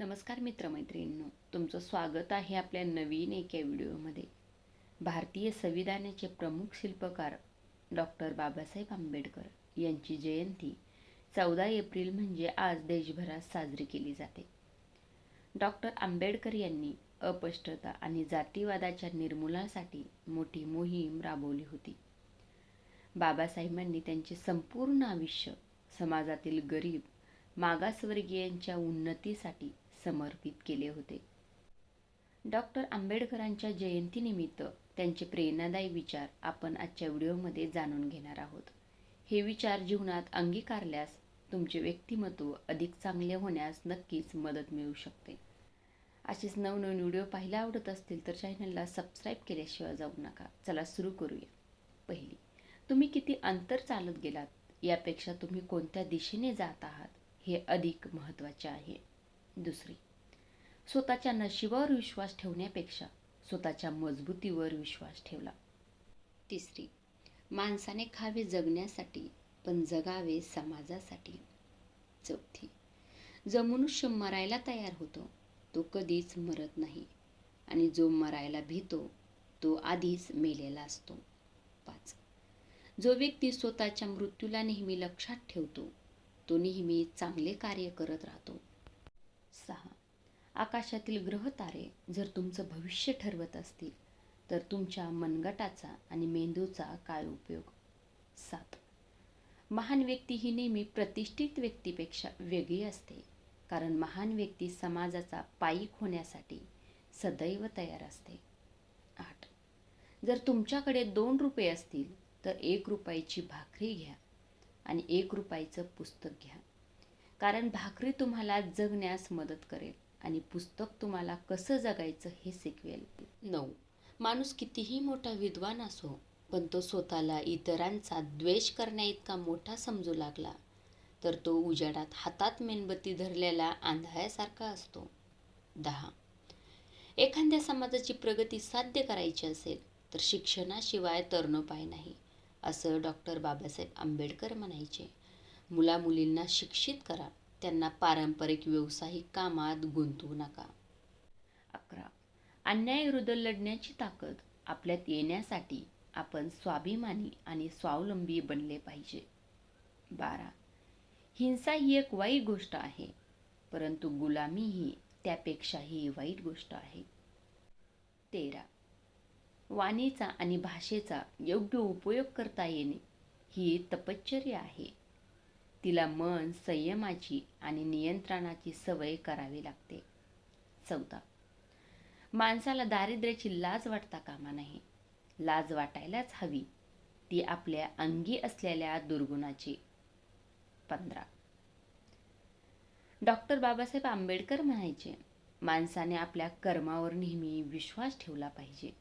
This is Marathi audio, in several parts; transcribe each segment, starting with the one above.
नमस्कार मित्रमैत्रिणींनो तुमचं स्वागत आहे आपल्या नवीन एका व्हिडिओमध्ये. भारतीय संविधानाचे प्रमुख शिल्पकार डॉक्टर बाबासाहेब आंबेडकर यांची जयंती चौदा एप्रिल म्हणजे आज देशभरात साजरी केली जाते. डॉक्टर आंबेडकर यांनी अस्पष्टता आणि जातीवादाच्या निर्मूलनासाठी मोठी मोहीम राबवली होती. बाबासाहेबांनी त्यांचे संपूर्ण आयुष्य समाजातील गरीब मागासवर्गीयांच्या उन्नतीसाठी समर्पित केले होते. डॉक्टर आंबेडकरांच्या जयंतीनिमित्त त्यांचे प्रेरणादायी विचार आपण आजच्या व्हिडिओमध्ये जाणून घेणार आहोत. हे विचार जीवनात अंगीकारल्यास तुमचे व्यक्तिमत्व अधिक चांगले होण्यास नक्कीच मदत मिळू शकते. असेच नवनवीन व्हिडिओ पाहायला आवडत असतील तर चॅनलला सबस्क्राईब केल्याशिवाय जाऊ नका. चला सुरू करूया. पहिली तुम्ही किती अंतर चालत गेलात? यापेक्षा तुम्ही कोणत्या दिशेने जात आहात? हे अधिक महत्त्वाचे आहे. दुसरी. स्वतःच्या नशिबावर विश्वास ठेवण्यापेक्षा स्वतःच्या मजबूतीवर विश्वास ठेवला. तिसरी माणसाने खावे जगण्यासाठी पण जगावे समाजासाठी. चौथी जो मनुष्य मरायला तयार होतो तो कधीच मरत नाही. आणि जो मरायला भीतो तो आधीच मेलेला असतो. पाच जो व्यक्ती स्वतःच्या मृत्यूला नेहमी लक्षात ठेवतो तो नेहमी चांगले कार्य करत राहतो. सहा आकाशातील ग्रह तारे जर तुमचं भविष्य ठरवत असतील तर तुमच्या मनगटाचा आणि मेंदूचा काय उपयोग? सात. महान व्यक्ती ही नेहमी प्रतिष्ठित व्यक्तीपेक्षा वेगळी असते कारण महान व्यक्ती समाजाचा पायीक होण्यासाठी सदैव तयार असते. आठ. जर तुमच्याकडे दोन रुपये असतील तर एक रुपयाची भाकरी घ्या आणि एक रुपयाचं पुस्तक घ्या. कारण भाकरी तुम्हाला जगण्यास मदत करेल आणि पुस्तक तुम्हाला कसं जगायचं हे शिकवेल. नऊ. माणूस कितीही मोठा विद्वान असो पण तो स्वतःला इतरांचा द्वेष करण्याइतका मोठा समजू लागला तर तो उजाडात हातात मेणबत्ती धरलेला आंधळ्यासारखा असतो. दहा. एखाद्या समाजाची प्रगती साध्य करायची असेल तर शिक्षणाशिवाय तरणोपाय नाही असं डॉक्टर बाबासाहेब आंबेडकर म्हणायचे. मुलामुलींना शिक्षित करा. त्यांना पारंपरिक व्यावसायिक कामात गुंतवू नका. अकरा. अन्यायाविरुद्ध लढण्याची ताकद आपल्यात येण्यासाठी आपण स्वाभिमानी आणि स्वावलंबी बनले पाहिजे. बारा. हिंसा ही एक वाईट गोष्ट आहे परंतु गुलामी ही त्यापेक्षाही वाईट गोष्ट आहे. तेरा. वाणीचा आणि भाषेचा योग्य उपयोग करता येणे ही तपश्चर्या आहे. तिला मन संयमाची आणि नियंत्रणाची सवय करावी लागते. चौदा माणसाला दारिद्र्याची लाज वाटता कामा नाही लाज वाटायलाच हवी. ती आपल्या अंगी असलेल्या दुर्गुणाची. पंधरा. डॉक्टर बाबासाहेब आंबेडकर म्हणायचे माणसाने आपल्या कर्मावर नेहमी विश्वास ठेवला पाहिजे.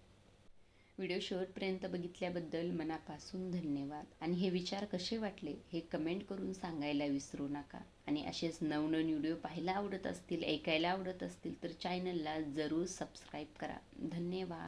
व्हिडिओ शेवटपर्यंत बघितल्याबद्दल मनापासून धन्यवाद. आणि हे विचार कसे वाटले हे कमेंट करून सांगायला विसरू नका. आणि असेच नवनवीन व्हिडिओ पाहायला आवडत असतील ऐकायला आवडत असतील तर चॅनलला जरूर सबस्क्राईब करा. धन्यवाद.